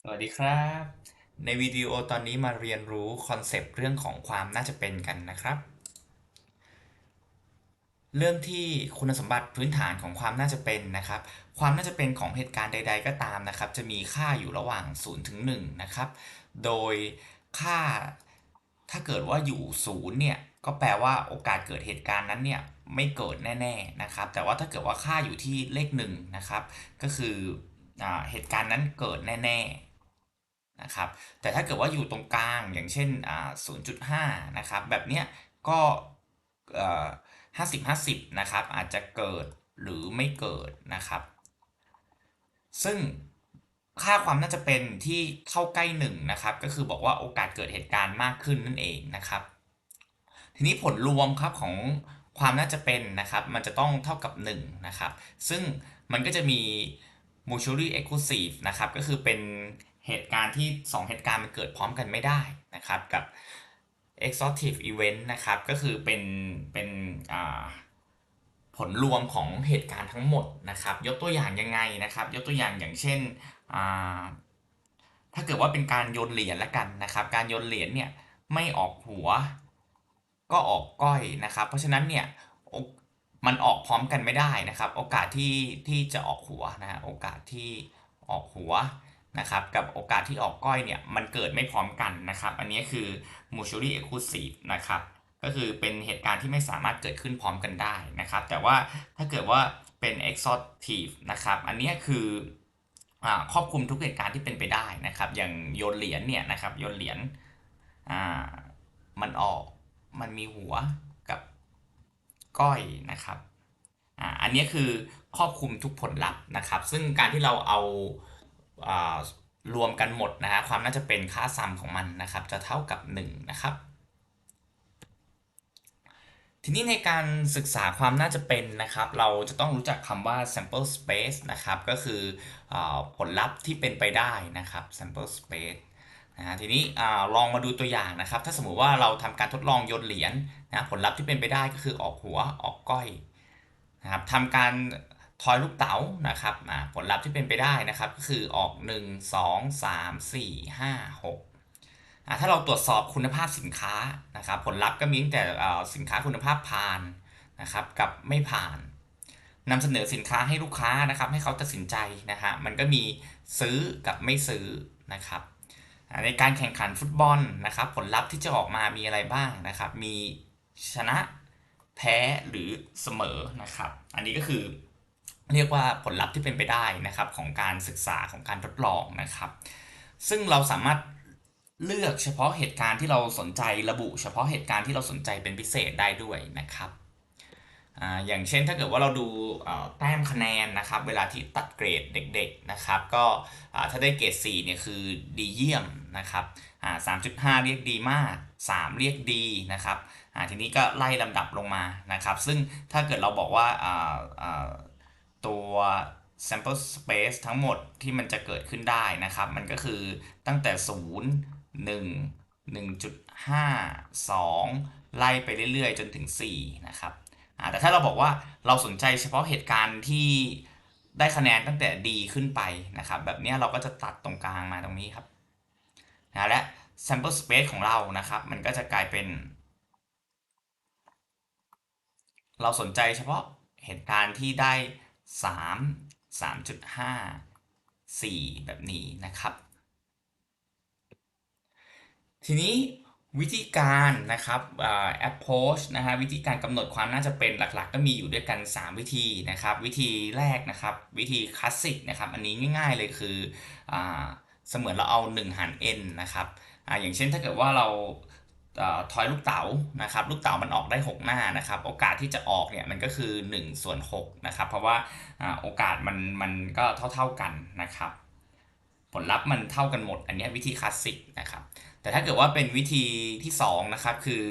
สวัสดีครับ ในวิดีโอตอนนี้มาเรียนรู้คอนเซปต์เรื่องของความน่าจะเป็นกันนะครับ เรื่องที่คุณสมบัติพื้นฐานของความน่าจะเป็นนะครับ ความน่าจะเป็นของเหตุการณ์ใด ๆ ก็ตามนะครับ จะมีค่าอยู่ระหว่าง0ถึง1นะครับ โดยค่าถ้าเกิดว่าอยู่0เนี่ยก็แปลว่าโอกาสเกิดเหตุการณ์นั้นเนี่ยไม่เกิดแน่ ๆนะครับ แต่ว่าถ้าเกิดว่าค่าอยู่ที่เลข1นะครับ ก็คือเหตุการณ์นั้นเกิดแน่ ๆ นะครับแต่ถ้าเกิดว่าอยู่ตรงกลางอย่างเช่นอ่า0.5นะครับแบบเนี้ยก็เอ่อ50 50นะครับอาจจะเกิดหรือไม่เกิดนะครับ ซึ่งค่าความน่าจะเป็นที่เท่าใกล้1นะครับก็คือบอกว่าโอกาสเกิดเหตุการณ์มากขึ้นนั่นเองนะครับ ทีนี้ผลรวมครับของความน่าจะเป็นนะครับ มันจะต้องเท่ากับ1นะครับซึ่งมันก็จะมี mutually exclusive นะครับก็คือเป็น เหตุการณ์ที่ 2 เหตุการณ์มันเกิดพร้อมกันไม่ได้นะครับกับ exhaustive event นะครับก็คือเป็นเป็นผลรวมของเหตุการณ์ทั้งหมดนะครับ ยกตัวอย่างยังไงนะครับ ยกตัวอย่างอย่างเช่น ถ้าเกิดว่าเป็นการโยนเหรียญละกันนะครับ การโยนเหรียญเนี่ยไม่ออกหัว ก็ออกก้อยนะครับ เพราะฉะนั้นเนี่ยมันออกพร้อมกันไม่ได้นะครับ โอกาสที่ที่จะออกหัวนะฮะโอกาสที่ออกหัว นะครับกับโอกาสที่ออกก้อยเนี่ยมันเกิดไม่พร้อมกันนะครับ อันนี้คือ mutually exclusive นะครับก็คือเป็นเหตุการณ์ที่ไม่สามารถเกิดขึ้นพร้อมกันได้นะครับ แต่ว่าถ้าเกิดว่าเป็น exhaustive นะครับอันนี้คือครอบคลุมทุกเหตุการณ์ที่เป็นไปได้นะครับ อย่างโยนเหรียญเนี่ยนะครับโยนเหรียญมันออกมันมีหัวกับก้อยนะครับอันนี้คือครอบคลุมทุกผลลัพธ์นะครับ ซึ่งการที่เราเอา รวมกันหมดนะฮะความน่าจะเป็นค่าซัมของมันนะครับ จะเท่ากับ 1 นะครับ ทีนี้ในการศึกษาความน่าจะเป็นนะครับ เราจะต้องรู้จักคำว่า sample space นะครับ ก็คืออผลลัพธ์ที่เป็นไปได้นะครับ sample space นะทีนี้ลองมาดูตัวอย่างนะครับ ถ้าสมมุติว่าเราทำการทดลองโยนเหรียญนะผลลัพธ์ที่เป็นไปได้ก็คือออกหัวออกก้อยนะครับทำการ ทอยลูกเต๋านะครับผลลัพธ์ที่เป็นไปได้นะครับก็คือออก 1 2 3 4 5 6ถ้าเราตรวจสอบคุณภาพสินค้านะครับผลลัพธ์ก็มีตั้งแต่สินค้าคุณภาพผ่านนะครับกับไม่ผ่านนำเสนอสินค้าให้ลูกค้านะครับให้เขาตัดสินใจนะฮะมันก็มีซื้อกับไม่ซื้อนะครับในการแข่งขันฟุตบอลนะครับผลลัพธ์ที่จะออกมามีอะไรบ้างนะครับมีชนะแพ้หรือเสมอนะครับ อันนี้ก็คือ เรียกว่าผลลัพธ์ที่เป็นไปได้นะครับของการศึกษาของการทดลองนะครับ ซึ่งเราสามารถเลือกเฉพาะเหตุการณ์ที่เราสนใจระบุ เฉพาะเหตุการณ์ที่เราสนใจเป็นพิเศษได้ด้วยนะครับอย่างเช่นถ้าเกิดว่าเราดูแต้มคะแนนนะครับ เวลาที่ตัดเกรดเด็กๆนะครับ ก็ถ้าได้เกรด4เนี่ยคือดีเยี่ยมนะครับสามจุดห้าเรียกดีมาก 3 เรียกดีนะครับทีนี้ก็ไล่ลำดับลงมานะครับ ซึ่งถ้าเกิดเราบอกว่า ตัว sample space ทั้งหมดที่มันจะเกิดขึ้นได้นะครับ มันก็คือตั้งแต่ 0 1 1.5 2 ไล่ไปเรื่อยๆ จนถึง 4 นะครับ แต่ถ้าเราบอกว่าเราสนใจเฉพาะเหตุการณ์ที่ได้คะแนนตั้งแต่ดีขึ้นไปนะครับ แบบนี้เราก็จะตัดตรงกลางมาตรงนี้ครับนะและ sample space ของเรานะครับ มันก็จะกลายเป็น เราสนใจเฉพาะเหตุการณ์ที่ได้ 3 3.5 4 แบบนี้นะครับ ทีนี้วิธีการนะครับ approach นะฮะวิธีการกำหนดความน่าจะเป็นหลักๆ ก็มีอยู่ด้วยกัน 3 วิธีนะครับ วิธีแรกนะครับ วิธีคลาสสิกนะครับ อันนี้ง่ายๆเลยคืออเสมือนเราเอา 1 หาร n นะครับออย่างเช่นถ้าเกิดว่าเรา ทอยลูกเต๋านะครับลูกเต๋ามันออกได้ 6 หน้านะครับ โอกาสที่จะออกเนี่ยมันก็คือ1ส่วน6นะครับเพราะว่าโอกาสมันมันก็เท่า ๆกันนะครับ ผลลัพธ์มันเท่ากันหมด อันนี้วิธีคลาสสิกนะครับแต่ถ้าเกิดว่าเป็นวิธีที่2นะครับคือ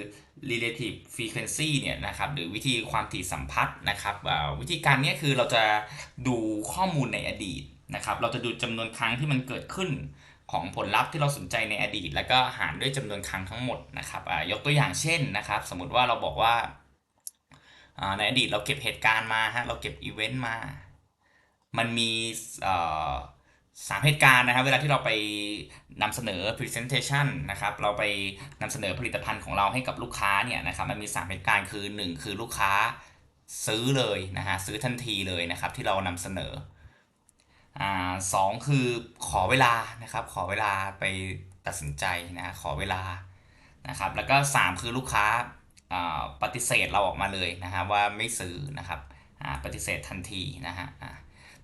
relative frequency เนี่ยนะครับหรือวิธีความถี่สัมพัทธ์นะครับวิธีการนี้คือเราจะดูข้อมูลในอดีตนะครับเราจะดูจำนวนครั้งที่มันเกิดขึ้น ของผลลัพธ์ที่เราสนใจในอดีต แล้วก็หารด้วยจำนวนครั้งทั้งหมดนะครับยกตัวอย่างเช่นนะครับ สมมติว่าเราบอกว่าในอดีตเราเก็บเหตุการณ์มาฮะเราเก็บอีเวนต์มา มันมีสามเหตุการณ์นะครับ เวลาที่เราไปนำเสนอ presentation นะครับ เราไปนำเสนอผลิตภัณฑ์ของเราให้กับลูกค้าเนี่ยนะครับ มันมี 3 เหตุการณ์คือ 1 คือลูกค้าซื้อเลยนะฮะซื้อทันทีเลยนะครับที่เรานำเสนอ อ่าสองคือขอเวลานะครับ ขอเวลาไปตัดสินใจนะขอเวลานะครับ แล้วก็ 3 คือลูกค้าอ่าปฏิเสธเราออกมาเลยนะฮะว่าไม่ซื้อนะครับอ่าปฏิเสธทันทีนะฮะอ่า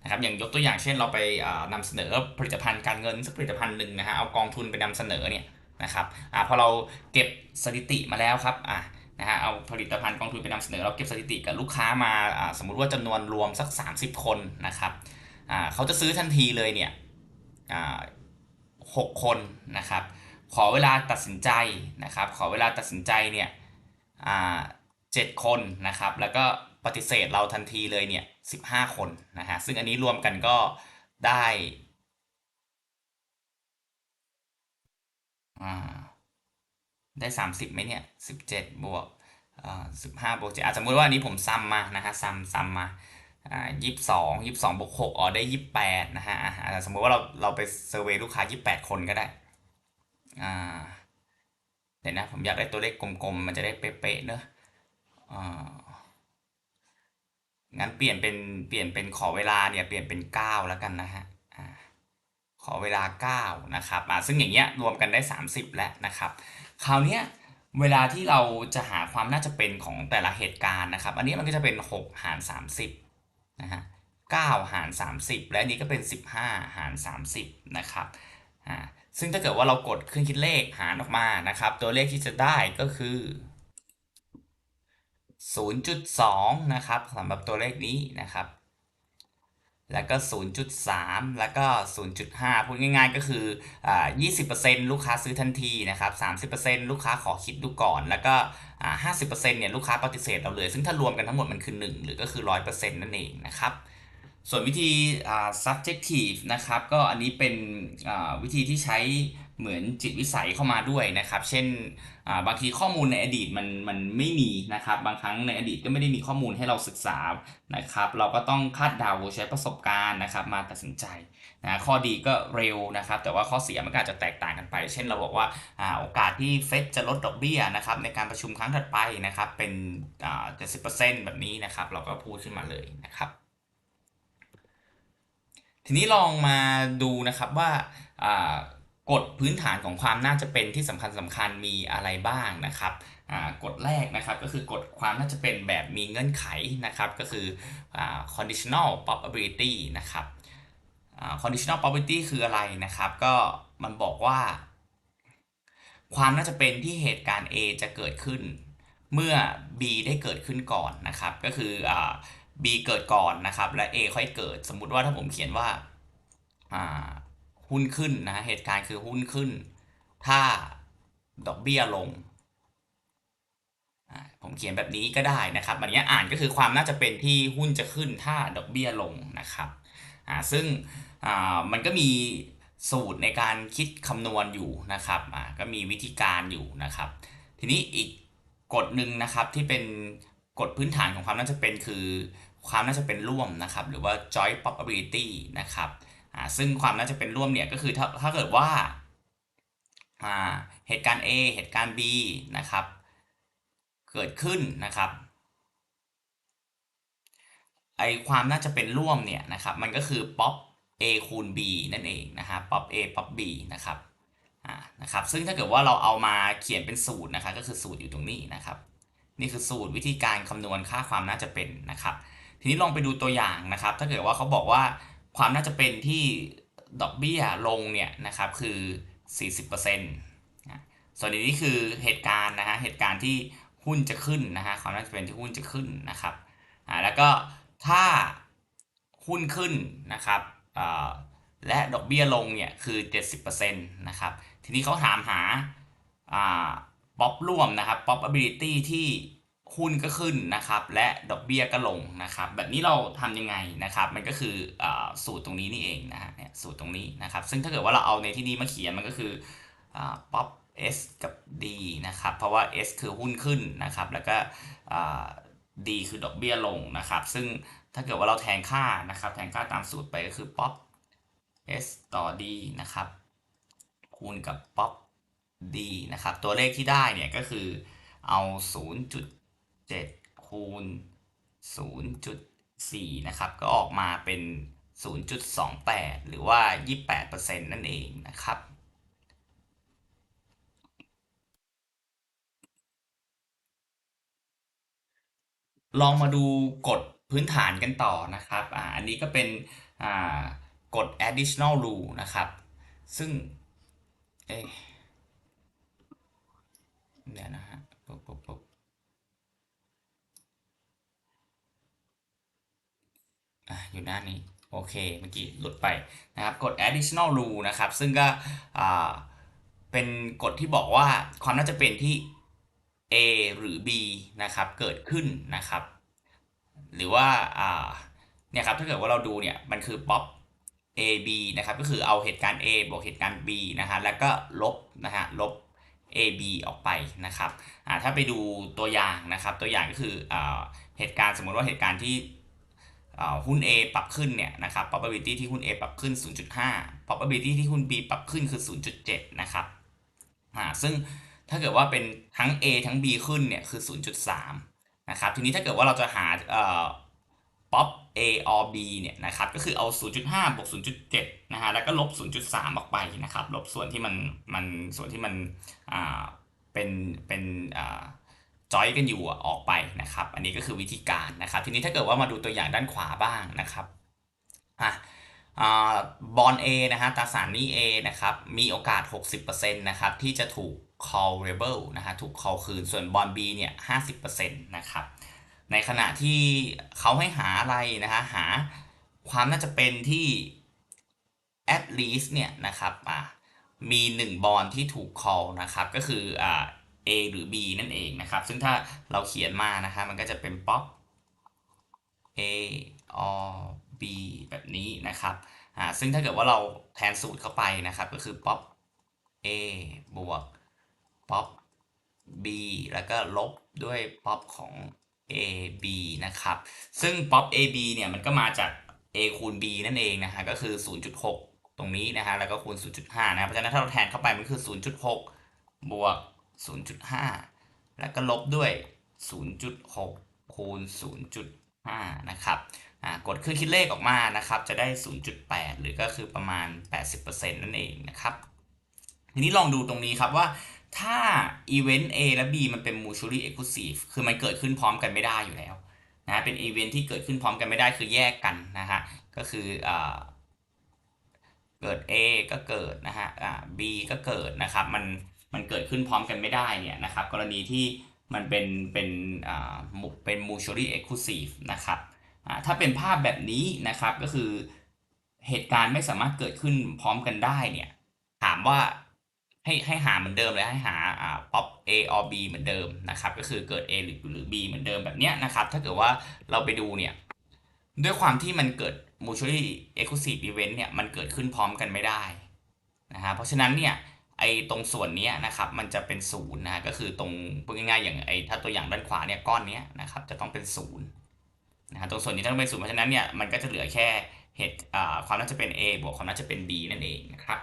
นะครับอย่างยกตัวอย่างเช่นเราไปอ่านำเสนอผลิตภัณฑ์การเงินสักผลิตภัณฑ์หนึ่งนะฮะเอากองทุนไปนำเสนอเนี่ยนะครับอ่าพอเราเก็บสถิติมาแล้วครับอ่านะฮะเอาผลิตภัณฑ์กองทุนไปนำเสนอเราเก็บสถิติกับลูกค้ามาอ่าสมมุติว่าจำนวนรวมสัก 30 คนนะครับ อ่าเขาจะซื้อทันทีเลยเนี่ยอ่าหกคนนะครับขอเวลาตัดสินใจนะครับ ขอเวลาตัดสินใจเนี่ยอ่าเจ็ดคนนะครับ แล้วก็ปฏิเสธเราทันทีเลยเนี่ย15คนนะฮะซึ่งอันนี้รวมกันก็ได้อ่าได้ 30ไหมเนี่ย17บวกอ่า15บวก7อะสมมติว่าอันนี้ผมซ้ำมานะฮะซ้ำซ้ำมา อ่า22 22บวก6อ๋อได้28นะฮะสมมติว่าเราเราไปเซอร์เวยลูกค้า28คนก็ได้อ่าเดี๋ยวนะผมอยากได้ตัวเลขกลมๆ มันจะได้เป๊ะๆเนอะอ่างั้นเปลี่ยนเป็นเปลี่ยนเป็นขอเวลาเนี่ยเปลี่ยนเป็น9แล้วกันนะฮะอ่าขอเวลา9นะครับอ่าซึ่งอย่างเงี้ยรวมกันได้30แล้วนะครับคราวเนี้ยเวลาที่เราจะหาความน่าจะเป็นของแต่ละเหตุการณ์นะครับ อันนี้มันก็จะเป็น 6 หาร 30 นะฮะ9หาร 30 และอันนี้ก็เป็น 15 หาร 30 นะครับอ่าซึ่งถ้าเกิดว่าเรากดเครื่องคิดเลขหารออกมานะครับ ตัวเลขที่จะได้ก็คือ 0.2 นะครับสำหรับตัวเลขนี้นะครับ แล้วก็ 0.3 แล้วก็ 0.5 พูดง่ายๆ ก็คืออ่า20%ลูกค้าซื้อทันทีนะครับ 30%ลูกค้าขอคิดดูก่อน แล้วก็อ่า50%เนี่ยลูกค้าปฏิเสธเราเลย ซึ่งถ้ารวมกันทั้งหมดมันคือ 1 หรือก็คือ 100%นั่นเองนะครับส่วนวิธี subjective นะครับ ก็อันนี้เป็นวิธีที่ใช้ เหมือนจิตวิสัยเข้ามาด้วยนะครับ เช่นบางทีข้อมูลในอดีตมันมันไม่มีนะครับ บางครั้งในอดีตก็ไม่ได้มีข้อมูลให้เราศึกษานะครับ เราก็ต้องคาดเดาใช้ประสบการณ์นะครับ มาตัดสินใจนะข้อดีก็เร็วนะครับ แต่ว่าข้อเสียมันก็อาจจะแตกต่างกันไป เช่นเราบอกว่าโอกาสที่เฟดจะลดดอกเบี้ยนะครับในการประชุมครั้งถัดไปนะครับ เป็นเจ็ดสิบเปอ่า70%แบบนี้นะครับ เราก็พูดขึ้นมาเลยนะครับ ทีนี้ลองมาดูนะครับว่า กฎพื้นฐานของความน่าจะเป็นที่สำคัญสำคัญมีอะไรบ้างนะครับกฎแรกนะครับก็คือกฎความน่าจะเป็นแบบมีเงื่อนไขนะครับก็คืออ conditional probability นะครับ conditional probability คืออะไรนะครับ ก็มันบอกว่า ความน่าจะเป็นที่เหตุการณ์ A จะเกิดขึ้น เมื่อ B ได้เกิดขึ้นก่อนนะครับ ก็คืออ B เกิดก่อนนะครับ และ A ค่อยเกิด สมมุติว่าถ้าผมเขียนว่า หุ้นขึ้นนะเหตุการณ์คือหุ้นขึ้น ถ้าดอกเบี้ยลง ผมเขียนแบบนี้ก็ได้นะครับอันนี้อ่านก็คือความน่าจะเป็นที่หุ้นจะขึ้นถ้าดอกเบี้ยลงนะครับซึ่งมันก็มีสูตรในการคิดคำนวณอยู่นะครับก็มีวิธีการอยู่นะครับ ทีนี้อีกกฎหนึ่งนะครับที่เป็นกฎพื้นฐานของความน่าจะเป็นคือความน่าจะเป็นร่วมนะครับ หรือว่า joint probability นะครับ ซึ่งความน่าจะเป็นร่วมเนี่ยก็คือถ้าถ้าเกิดว่าเหตุการณ์ A เหตุการณ์ B นะครับ เกิดขึ้นนะครับไอความน่าจะเป็นร่วมเนี่ยนะครับมันก็คือป๊อป A คูณ B นั่นเองนะครับป๊อป A ป๊อป B นะครับอ่านะครับซึ่งถ้าเกิดว่าเราเอามาเขียนเป็นสูตรนะครับก็คือสูตรอยู่ตรงนี้นะครับ นี่คือสูตรวิธีการคำนวณค่าความน่าจะเป็นนะครับ ทีนี้ลองไปดูตัวอย่างนะครับ ถ้าเกิดว่าเขาบอกว่า ความน่าจะเป็นที่ดอกเบี้ยลงเนี่ยนะครับคือ 40%นะส่วนนี้คือเหตุการณ์นะฮะเหตุการณ์ที่หุ้นจะขึ้นนะฮะความน่าจะเป็นที่หุ้นจะขึ้นนะครับอ่าแล้วก็ถ้าหุ้นขึ้นนะครับอ่าและดอกเบี้ยลงเนี่ยคือ 70%นะครับทีนี้เขาถามหาอ่าป๊อปร่วมนะครับ probability ที่ หุ้นก็ขึ้นนะครับและดอกเบี้ยก็ลงนะครับ แบบนี้เราทำยังไงนะครับ มันก็คืออสูตรตรงนี้นี่เองนะฮะสูตรตรงนี้นะครับ ซึ่งถ้าเกิดว่าเราเอาในที่นี้มาเขียนมันก็คือป๊อป S กับ D นะครับ เพราะว่า S คือหุ้นขึ้นนะครับ แล้วก็ D คือดอกเบี้ยลงนะครับ ซึ่งถ้าเกิดว่าเราแทนค่านะครับ แทนค่าตามสูตรไปก็คือป๊อป s ต่อ d นะครับ คูณกับ pop d นะครับ ตัวเลขที่ได้เนี่ยก็คือเอา 7คูณ0.4 นะครับ ก็ออกมาเป็น 0.28 หรือว่า 28%นั่นเองนะครับลองมาดูกฎพื้นฐานกันต่อนะครับอ่าอันนี้ก็เป็นอ่ากฎ additional rule นะครับ ซึ่ง เอ๊ะเดี๋ยวนะฮะปุ๊บปุ๊บปุ๊บ อยู่หน้านี้โอเคเมื่อกี้หลุดไปนะครับกฎ additional rule นะครับ ซึ่งก็เป็นกฎที่บอกว่าความน่าจะเป็นที่ A หรือ B นะครับเกิดขึ้นนะครับ หรือว่าเนี่ยครับถ้าเกิดว่าเราดูเนี่ยมันคือป๊อป A B นะครับก็คือเอาเหตุการณ์ A บวกเหตุการณ์ B นะฮะแล้วก็ลบนะฮะลบ A B ออกไปนะครับถ้าไปดูตัวอย่างนะครับตัวอย่างก็คืออเหตุการณ์สมมติว่าเหตุการณ์ที่ หุ้น A ปรับขึ้นเนี่ยนะครับ probability ที่หุ้น A ปรับขึ้น 0.5 probability ที่หุ้น B ปรับขึ้นคือ 0.7 นะครับอ่าซึ่งถ้าเกิดว่าเป็นทั้ง A ทั้ง B ขึ้นเนี่ยคือ 0.3 นะครับ ทีนี้ถ้าเกิดว่าเราจะหาเอ่อป๊อป A or B เนี่ยนะครับ ก็คือเอา 0.5 บวก 0.7 นะฮะ แล้วก็ลบ 0.3 ออกไปนะครับ ลบส่วนที่มันมันส่วนที่มันอ่าเป็นเป็นอ่า จอยกันอยู่ออกไปนะครับ อันนี้ก็คือวิธีการนะครับ ทีนี้ถ้าเกิดว่ามาดูตัวอย่างด้านขวาบ้างนะครับอะบอล A นะฮะตราสารนี้ A นะครับ มีโอกาส 60%นะครับ ที่จะถูก callable นะฮะ ถูก call คืน ส่วนบอล B เนี่ย50%นะครับ ในขณะที่เขาให้หาอะไรนะฮะ หาความน่าจะเป็นที่ at least เนี่ยนะครับอ่ามี 1 บอลที่ถูก call นะครับ ก็คืออ่า A หรือ B นั่นเองนะครับ ซึ่งถ้าเราเขียนมานะครับมันก็จะเป็น pop A or B แบบนี้นะครับอ่าซึ่งถ้าเกิดว่าเราแทนสูตรเข้าไปนะครับ ก็คือ pop A บวก pop B แล้วก็ลบด้วย pop ของ AB นะครับ ซึ่ง pop AB เนี่ยมันก็มาจาก A คูณ B นั่นเองนะฮะก็คือ 0.6 ตรงนี้นะฮะแล้วก็คูณ 0.5 นะเพราะฉะนั้นถ้าเราแทนเข้าไปมันคือ 0.6 บวก 0.5 แล้วก็ลบด้วย 0.6 คูณ 0.5 นะครับอ่ากดเครื่องคิดเลขออกมานะครับ จะได้ 0.8 หรือก็คือประมาณ 80%นั่นเองนะครับ ทีนี้ลองดูตรงนี้ครับว่าถ้า Event A และ B มันเป็น mutually exclusive คือมันเกิดขึ้นพร้อมกันไม่ได้อยู่แล้วนะเป็น Event ที่เกิดขึ้นพร้อมกันไม่ได้คือแยกกันนะฮะก็คืออเกิด A ก็เกิดนะฮะ B ก็เกิดนะครับ มัน มันเกิดขึ้นพร้อมกันไม่ได้เนี่ยนะครับกรณีที่มันเป็นเป็นเป็น mutually exclusive นะครับถ้าเป็นภาพแบบนี้นะครับก็คือเหตุการณ์ไม่สามารถเกิดขึ้นพร้อมกันได้เนี่ยถามว่าให้ให้หาเหมือนเดิมเลยให้หาอ่า pop A or B เหมือนเดิมนะครับก็คือเกิด A หรือหรือ B เหมือนเดิมแบบเนี้ยนะครับถ้าเกิดว่าเราไปดูเนี่ยด้วยความที่มันเกิด mutually exclusive event เนี่ยมันเกิดขึ้นพร้อมกันไม่ได้นะฮะเพราะฉะนั้นเนี่ย ไอ้ตรงส่วนนี้นะครับมันจะเป็นศูนย์นะก็คือตรงพูดง่ายๆอย่างไอ้ถ้าตัวอย่างด้านขวาเนี่ยก้อนนี้นะครับจะต้องเป็นศูนย์นะฮะตรงส่วนนี้ต้องเป็นศูนย์เพราะฉะนั้นเนี่ยมันก็จะเหลือแค่เหตุความน่าจะเป็น A บวกความน่าจะเป็น B นั่นเองนะครับ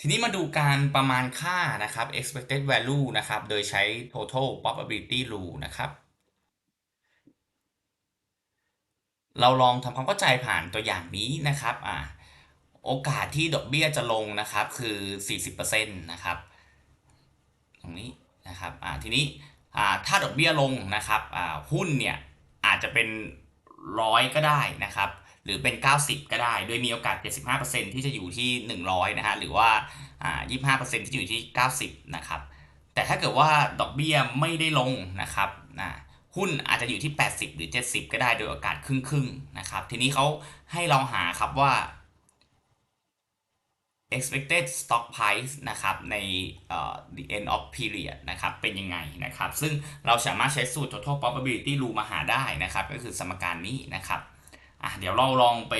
ทีนี้มาดูการประมาณค่านะครับ expected value นะครับโดยใช้ total probability rule นะครับเราลองทำความเข้าใจผ่านตัวอย่างนี้นะครับอ่า โอกาสที่ดอกเบี้ยจะลงนะครับคือ 40%นะครับ ตรงนี้นะครับทีนี้ถ้าดอกเบี้ยลงนะครับหุ้นเนี่ยอาจจะเป็นร้อยก็ได้นะครับ หรือเป็น 90 ก็ได้ โดยมีโอกาส 75%ที่จะอยู่ที่ 100นะฮะหรือว่า 25%ที่อยู่ที่ 90 นะครับ แต่ถ้าเกิดว่าดอกเบี้ยไม่ได้ลงนะครับหุ้นอาจจะอยู่ที่ 80 หรือ 70 ก็ได้โดยโอกาสครึ่งๆนะครับ ทีนี้เขาให้เราหาครับว่า expected stock price นะครับใน uh, the end of period นะครับเป็นยังไงนะครับซึ่งเราสามารถใช้สูตร total probability rule มาหาได้นะครับก็คือสมการนี้นะครับอะเดี๋ยวเราลองไป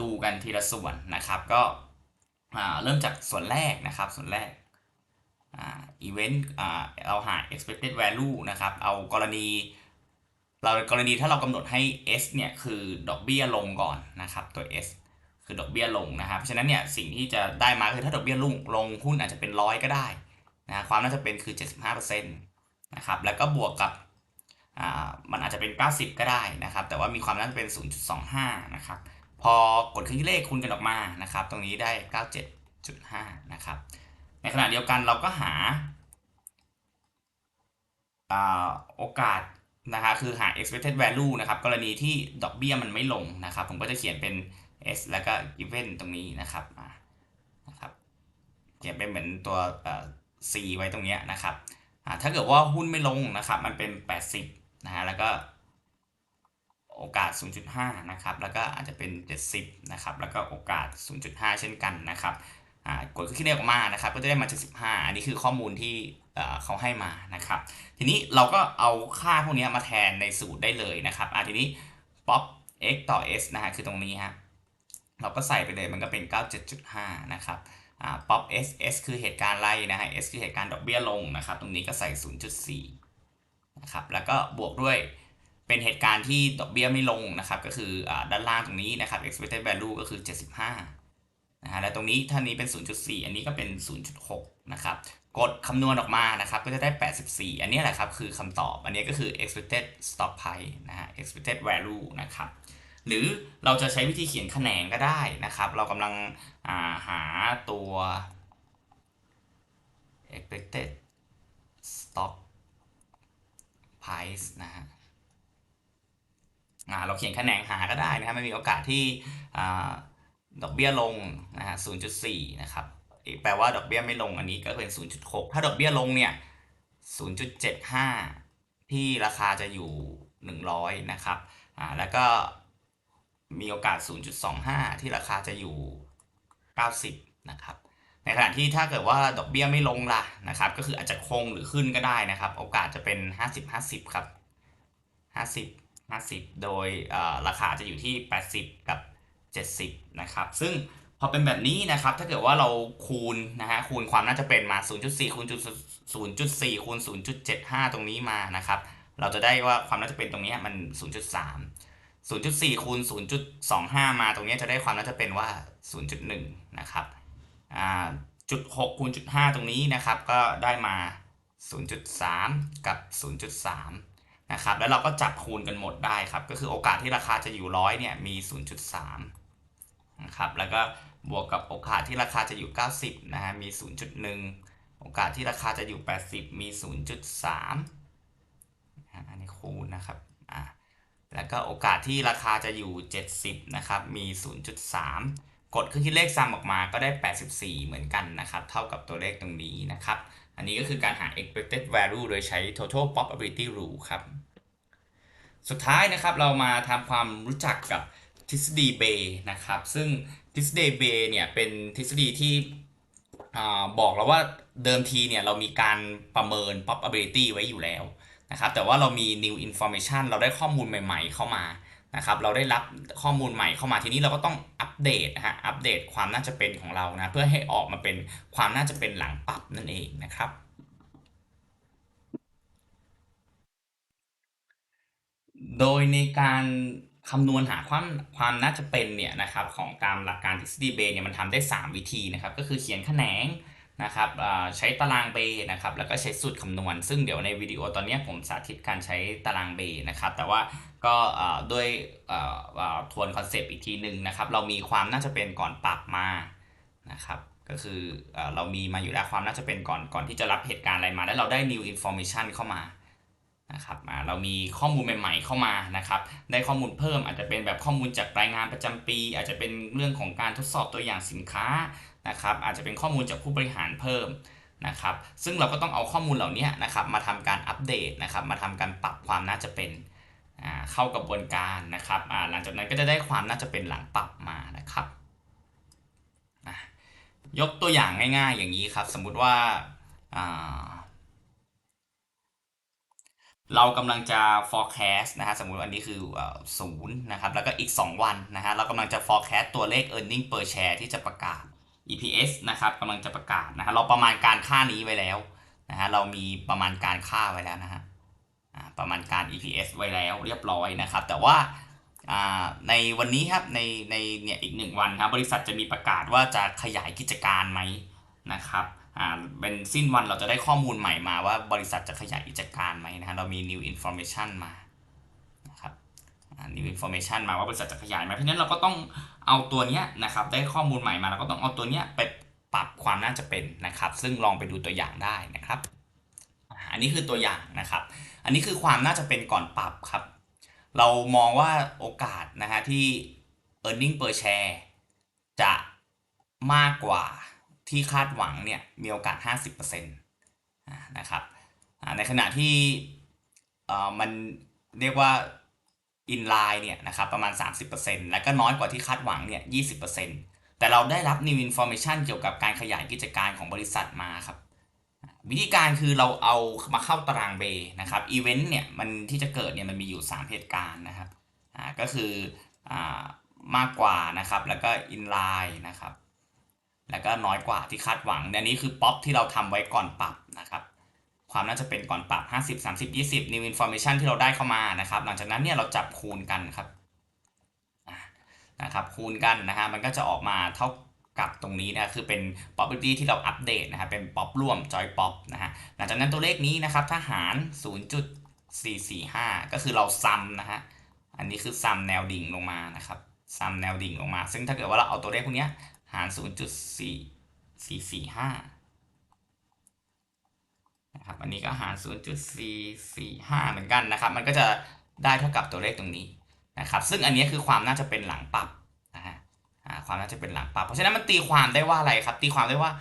ดูกันทีละส่วนนะครับก็เริ่มจากส่วนแรกนะครับส่วนแรกอีเวนต์เราหา expected value นะครับเอากรณีเรากรณีถ้าเรากำหนดให้ s เนี่ยคือดอกเบี้ยลงก่อนนะครับตัว s คือดอกเบี้ยลงนะครับเพราะฉะนั้นเนี่ยสิ่งที่จะได้มาคือถ้าดอกเบี้ยลงลงหุ้นอาจจะเป็นร้อยก็ได้นะความน่าจะเป็นคือ 75%นะครับแล้วก็บวกกับอ่ามันอาจจะเป็น 90 ก็ได้นะครับ แต่ว่ามีความน่าจะเป็น 0.25 นะครับ พอกดเครื่องเลขคูณกันออกมานะครับ ตรงนี้ได้ 97.5 นะครับ ในขณะเดียวกันเราก็หาอ่าโอกาสนะครับคือหา expected value นะครับ กรณีที่ดอกเบี้ยมันไม่ลงนะครับ ผมก็จะเขียนเป็น s แล้วก็ given ตรงนี้นะครับอ่านะครับเขียนเป็นเหมือนตัวเอ่อ c ไว้ตรงเนี้ยนะครับอ่าถ้าเกิดว่าหุ้นไม่ลงนะครับ มันเป็น 80นะฮะแล้วก็โอกาส 0.5 นะครับ แล้วก็อาจจะเป็น 70 นะครับ แล้วก็โอกาส 0.5 เช่นกันนะครับอ่ากดเครื่องคิดเลขออกมานะครับ ก็จะได้มา 75 อันนี้คือข้อมูลที่เอ่อเขาให้มานะครับ ทีนี้เราก็เอาค่าพวกนี้มาแทนในสูตรได้เลยนะครับอ่าทีนี้ pop x ต่อ s นะฮะ คือตรงนี้ฮะ เราก็ใส่ไปเลยมันก็เป็น 97.5 นะครับอ่า pop s s คือเหตุการณ์ไล่นะฮะ s คือเหตุการณ์ดอกเบี้ยลงนะครับ ตรงนี้ก็ใส่ 0.4 นะครับ แล้วก็บวกด้วยเป็นเหตุการณ์ที่ดอกเบี้ยไม่ลงนะครับ ก็คืออ่าด้านล่างตรงนี้นะครับ expected value ก็คือ 75 นะฮะ แล้วตรงนี้ท่านี้เป็น 0.4 อันนี้ก็เป็น 0.6 นะครับ กดคำนวณออกมานะครับ ก็จะได้ 84 อันนี้แหละครับ คือคำตอบ อันนี้ก็คือ expected stock price นะฮะ expected value นะครับ หรือเราจะใช้วิธีเขียนแขนงก็ได้นะครับ เรากำลังาหาตัว expected stock price นะฮะเราเขียนแขนงหาก็ได้นะครับไม่มีโอกาสที่ดอกเบี้ยลงนะฮะ0.4 นะครับ แปลว่าดอกเบี้ยไม่ลงอันนี้ก็เป็น 0.6 ถ้าดอกเบี้ยลงเนี่ย 0.75 ที่ราคาจะอยู่ 100 นะครับอ่าแล้วก็ มีโอกาส 0.25 ที่ราคาจะอยู่ 90 นะครับ ในขณะที่ถ้าเกิดว่าดอกเบี้ยไม่ลงล่ะนะครับ ก็คืออาจจะคงหรือขึ้นก็ได้นะครับ โอกาสจะเป็น 50-50 ครับ 50 50 โดยราคาจะอยู่ที่ 80 กับ 70 นะครับ ซึ่งพอเป็นแบบนี้นะครับ ถ้าเกิดว่าเราคูณนะฮะ คูณความน่าจะเป็นมา 0.4 คูณ 0.4 คูณ 0.75 ตรงนี้มานะครับ เราจะได้ว่าความน่าจะเป็นตรงนี้มัน 0.3 0.4คูณ0.25 มาตรงนี้จะได้ความน่าจะเป็นว่า 0.1 นะครับอ่าจุด6คูณจุด5ตรงนี้นะครับ ก็ได้มา 0.3 กับ 0.3 นะครับ แล้วเราก็จับคูณกันหมดได้ครับ ก็คือโอกาสที่ราคาจะอยู่ร้อยเนี่ยมี 0.3 นะครับ แล้วก็บวกกับโอกาสที่ราคาจะอยู่ 90 นะฮะ มี 0.1 โอกาสที่ราคาจะอยู่ 80 มี 0.3 อันนี้คูณนะครับ แล้วก็โอกาสที่ราคาจะอยู่ 70 นะครับ มี 0.3 กดเครื่องคิดเลขซ้ำออกมาก็ได้ 84 เหมือนกันนะครับ เท่ากับตัวเลขตรงนี้นะครับ อันนี้ก็คือการหา expected value โดยใช้ total probability rule ครับ สุดท้ายนะครับเรามาทำความรู้จักกับทฤษฎีเบย์นะครับ ซึ่งทฤษฎีเบย์เนี่ยเป็นทฤษฎีที่อาบอกแล้วว่าเดิมทีเนี่ยเรามีการประเมิน probability ไว้อยู่แล้ว นะครับแต่ว่าเรามี new information เราได้ข้อมูลใหม่ ๆ เข้ามานะครับเราได้รับข้อมูลใหม่เข้ามาทีนี้เราก็ต้องอัปเดตนะฮะอัปเดตความน่าจะเป็นของเรานะเพื่อให้ออกมาเป็นความน่าจะเป็นหลังปรับนั่นเองนะครับ โดยในการคำนวณหาความความน่าจะเป็นเนี่ยนะครับของตามหลักการทฤษฎีเบย์เนี่ยมันทำได้ 3 วิธีนะครับก็คือเขียนแขนง นะครับใช้ตารางเบย์นะครับแล้วก็ใช้สูตรคำนวณ ซึ่งเดี๋ยวในวิดีโอตอนนี้ผมสาธิตการใช้ตารางเบย์นะครับแต่ว่าก็ด้วยทวนคอนเซปต์อีกทีหนึ่งนะครับเรามีความน่าจะเป็นก่อนปรับมานะครับก็คือเรามีมาอยู่แล้วความน่าจะเป็นก่อนก่อนที่จะรับเหตุการณ์อะไรมา แล้วเราได้ new information เข้ามานะครับเรามีข้อมูลใหม่ๆเข้ามานะครับ ได้ข้อมูลเพิ่มอาจจะเป็นแบบข้อมูลจากรายงานประจำปี อาจจะเป็นเรื่องของการทดสอบตัวอย่างสินค้า นะครับอาจจะเป็นข้อมูลจากผู้บริหารเพิ่มนะครับซึ่งเราก็ต้องเอาข้อมูลเหล่านี้นะครับมาทำการอัปเดตนะครับมาทำการปรับความน่าจะเป็นเข้ากับกระบวนการนะครับหลังจากนั้นก็จะได้ความน่าจะเป็นหลังปรับมานะครับยกตัวอย่างง่ายๆ อย่างนี้ครับ สมมุติว่าเรากำลังจะ forecast นะฮะสมมุติอันนี้คือศูนย์นะครับแล้วก็อีก 2 วันนะฮะเรากำลังจะ forecast ตัวเลข earning per share ที่จะประกาศ EPS นะครับกำลังจะประกาศนะฮะเราประมาณการค่านี้ไว้แล้วนะฮะเรามีประมาณการค่าไว้แล้วนะฮะประมาณการ EPS ไว้แล้วเรียบร้อยนะครับ แต่ว่าอ่าในวันนี้ครับในในเนี่ยอีกหนึ่งวันครับบริษัทจะมีประกาศว่าจะขยายกิจการไหมนะครับอ่าเป็นสิ้นวันเราจะได้ข้อมูลใหม่มาว่าบริษัทจะขยายกิจการไหมนะฮะเรามี new information มา อ่า new information มาว่าบริษัทจะขยายไหมเพราะนั้นเราก็ต้องเอาตัวเนี้ยนะครับได้ข้อมูลใหม่มาเราก็ต้องเอาตัวเนี้ยไปปรับความน่าจะเป็นนะครับ ซึ่งลองไปดูตัวอย่างได้นะครับ อันนี้คือตัวอย่างนะครับ อันนี้คือความน่าจะเป็นก่อนปรับครับ เรามองว่าโอกาสนะฮะที่ e a r n i n g per share จะมากกว่าที่คาดหวังเนี่ยมีโอกาส 50%อ่านะครับในขณะที่เอ่อมันเรียกว่า in line เนี่ยนะครับประมาณ 30%แล้วก็น้อยกว่าที่คาดหวังเนี่ย20%แต่เราได้รับ new information เกี่ยวกับการขยายกิจการของบริษัทมาครับ วิธีการคือเราเอามาเข้าตารางเบย์นะครับอีเวนต์เนี่ยมันที่จะเกิดเนี่ยมันมีอยู่ 3 เหตุการณ์นะครับอ่าก็คืออ่ามากกว่านะครับแล้วก็อินไลน์นะครับแล้วก็น้อยกว่าที่คาดหวังอันนี้คือป๊อปที่เราทำไว้ก่อนปรับนะครับ ความน่าจะเป็นก่อนปรับ 50 30 20 new information ที่เราได้เข้ามานะครับ หลังจากนั้นเนี่ยเราจับคูณกันครับนะครับคูณกันนะฮะมันก็จะออกมาเท่ากับตรงนี้นะคือเป็น property ที่เราอัปเดตนะครับเป็น pop ร่วม joy pop นะฮะหลังจากนั้นตัวเลขนี้นะครับถ้าหาร 0.445 ก็คือเราซัมนะฮะอันนี้คือซัมแนวดิ่งลงมานะครับซัมแนวดิ่งลงมา ซึ่งถ้าเกิดว่าเราเอาตัวเลขพวกเนี้ยหาร 0.4445 นะครับอันนี้ก็หาร 0.445 เหมือนกันนะครับ มันก็จะได้เท่ากับตัวเลขตรงนี้นะครับ ซึ่งอันนี้คือความน่าจะเป็นหลังปรับนะฮะความน่าจะเป็นหลังปรับ เพราะฉะนั้นมันตีความได้ว่าอะไรครับ ตีความได้ว่า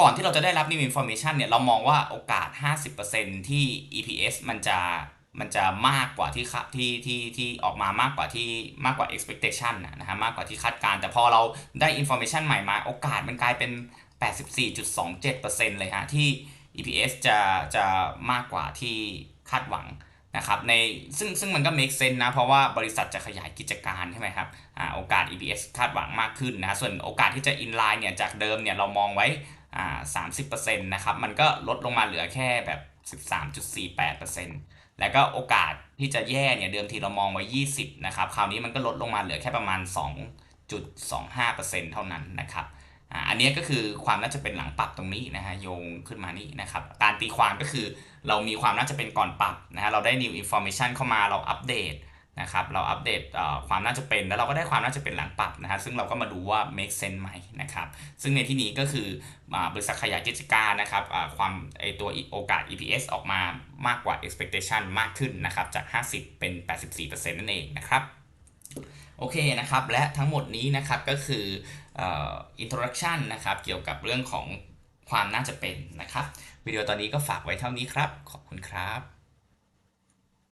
ก่อนที่เราจะได้รับ new information เนี่ยเรามองว่าโอกาส 50%ที่ EPS มันจะมันจะมากกว่าที่ที่ที่ที่ออกมามากกว่าที่มากกว่า expectation นะฮะมากกว่าที่คาดการณ์แต่พอเราได้ information ใหม่มา โอกาสมันกลายเป็น 84.27%เลยฮะที่ EPS จะจะมากกว่าที่คาดหวังนะครับในซึ่งซึ่งมันก็ make sense นะเพราะว่าบริษัทจะขยายกิจการใช่ไหมครับอ่าโอกาส EPS คาดหวังมากขึ้นนะส่วนโอกาสที่จะ inline เนี่ยจากเดิมเนี่ยเรามองไว้อ่า30%นะครับมันก็ลดลงมาเหลือแค่แบบ13.48%แล้วก็โอกาสที่จะแย่เนี่ยเดิมทีเรามองไว้20นะครับคราวนี้มันก็ลดลงมาเหลือแค่ประมาณ2.25%เท่านั้นนะครับ อ่าอันนี้ก็คือความน่าจะเป็นหลังปรับตรงนี้นะฮะโยงขึ้นมานี่นะครับการตีความก็คือเรามีความน่าจะเป็นก่อนปรับนะฮะเราได้ new information เข้ามาเราอัปเดตนะครับเราอัปเดตความน่าจะเป็นแล้วเราก็ได้ความน่าจะเป็นหลังปรับนะฮะซึ่งเราก็มาดูว่า make sense ไหมนะครับซึ่งในที่นี้ก็คือบริษัทขยายกิจการนะครับอ่าความไอตัวโอกาส EPS ออกมามากกว่า expectation มากขึ้นนะครับจาก 50 เป็น 84%นั่นเองนะครับโอเคนะครับและทั้งหมดนี้นะครับก็คือ อินโทรดักชันนะครับ เกี่ยวกับเรื่องของความน่าจะเป็นนะครับ วิดีโอตอนนี้ก็ฝากไว้เท่านี้ครับ ขอบคุณครับ